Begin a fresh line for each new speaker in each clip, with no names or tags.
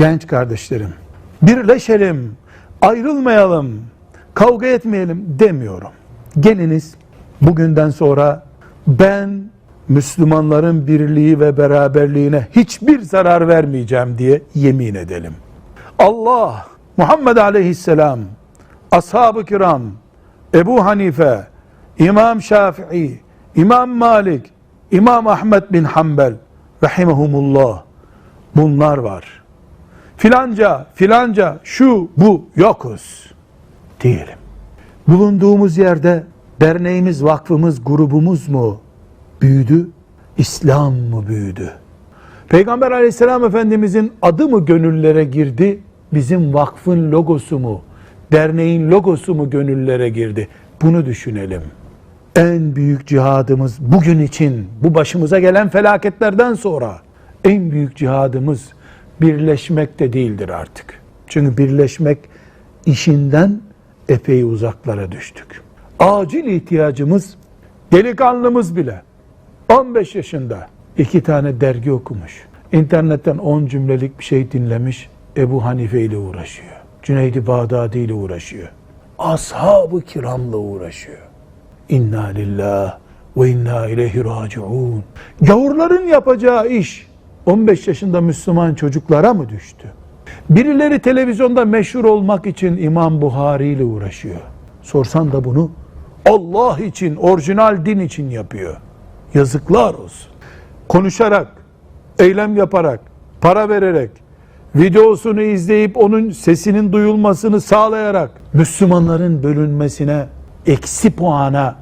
Genç kardeşlerim, birleşelim, ayrılmayalım, kavga etmeyelim demiyorum. Geliniz bugünden sonra ben Müslümanların birliği ve beraberliğine hiçbir zarar vermeyeceğim diye yemin edelim. Allah, Muhammed Aleyhisselam, Ashab-ı Kiram, Ebu Hanife, İmam Şafii, İmam Malik, İmam Ahmed bin Hanbel, rahimehumullah, bunlar var. Filanca, filanca, şu, bu, yokuz diyelim. Bulunduğumuz yerde derneğimiz, vakfımız, grubumuz mu büyüdü, İslam mı büyüdü? Peygamber aleyhisselam efendimizin adı mı gönüllere girdi, bizim vakfın logosu mu, derneğin logosu mu gönüllere girdi? Bunu düşünelim. En büyük cihadımız bugün için, bu başımıza gelen felaketlerden sonra en büyük cihadımız birleşmek de değildir artık. Çünkü birleşmek işinden epey uzaklara düştük. Acil ihtiyacımız delikanlımız bile 15 yaşında iki tane dergi okumuş. İnternetten 10 cümlelik bir şey dinlemiş. Ebu Hanife ile uğraşıyor. Cüneydi Bağdadi ile uğraşıyor. Ashab-ı kiramla uğraşıyor. İnna lillah ve inna ileyhi raciun. Gavurların yapacağı iş 15 yaşında Müslüman çocuklara mı düştü? Birileri televizyonda meşhur olmak için İmam Buhari ile uğraşıyor. Sorsan da bunu Allah için, orijinal din için yapıyor. Yazıklar olsun. Konuşarak, eylem yaparak, para vererek, videosunu izleyip onun sesinin duyulmasını sağlayarak Müslümanların bölünmesine, eksi puana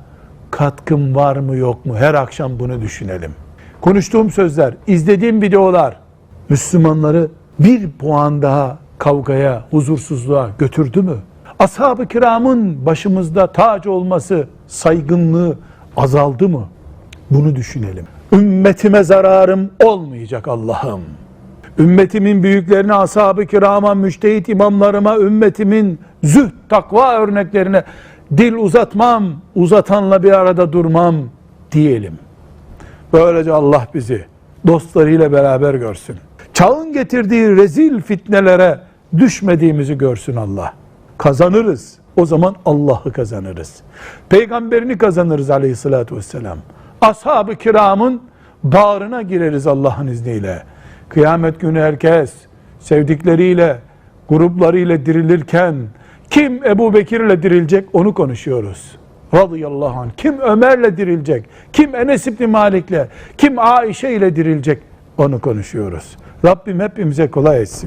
katkım var mı yok mu? Her akşam bunu düşünelim. Konuştuğum sözler, izlediğim videolar Müslümanları bir puan daha kavgaya, huzursuzluğa götürdü mü? Ashab-ı kiramın başımızda tac olması, saygınlığı azaldı mı? Bunu düşünelim. Ümmetime zararım olmayacak Allah'ım. Ümmetimin büyüklerine, ashab-ı kirama, müştehit imamlarıma, ümmetimin zühd, takva örneklerine dil uzatmam, uzatanla bir arada durmam diyelim. Böylece Allah bizi dostlarıyla beraber görsün. Çağın getirdiği rezil fitnelere düşmediğimizi görsün Allah. Kazanırız. O zaman Allah'ı kazanırız. Peygamberini kazanırız aleyhissalatü vesselam. Ashab-ı kiramın bağrına gireriz Allah'ın izniyle. Kıyamet günü herkes sevdikleriyle, gruplarıyla dirilirken kim Ebu Bekir'le dirilecek onu konuşuyoruz. Radıyallahu anh. Kim Ömer'le dirilecek? Kim Enes İbni Malik'le? Kim Aişe ile dirilecek? Onu konuşuyoruz. Rabbim hepimize kolay etsin.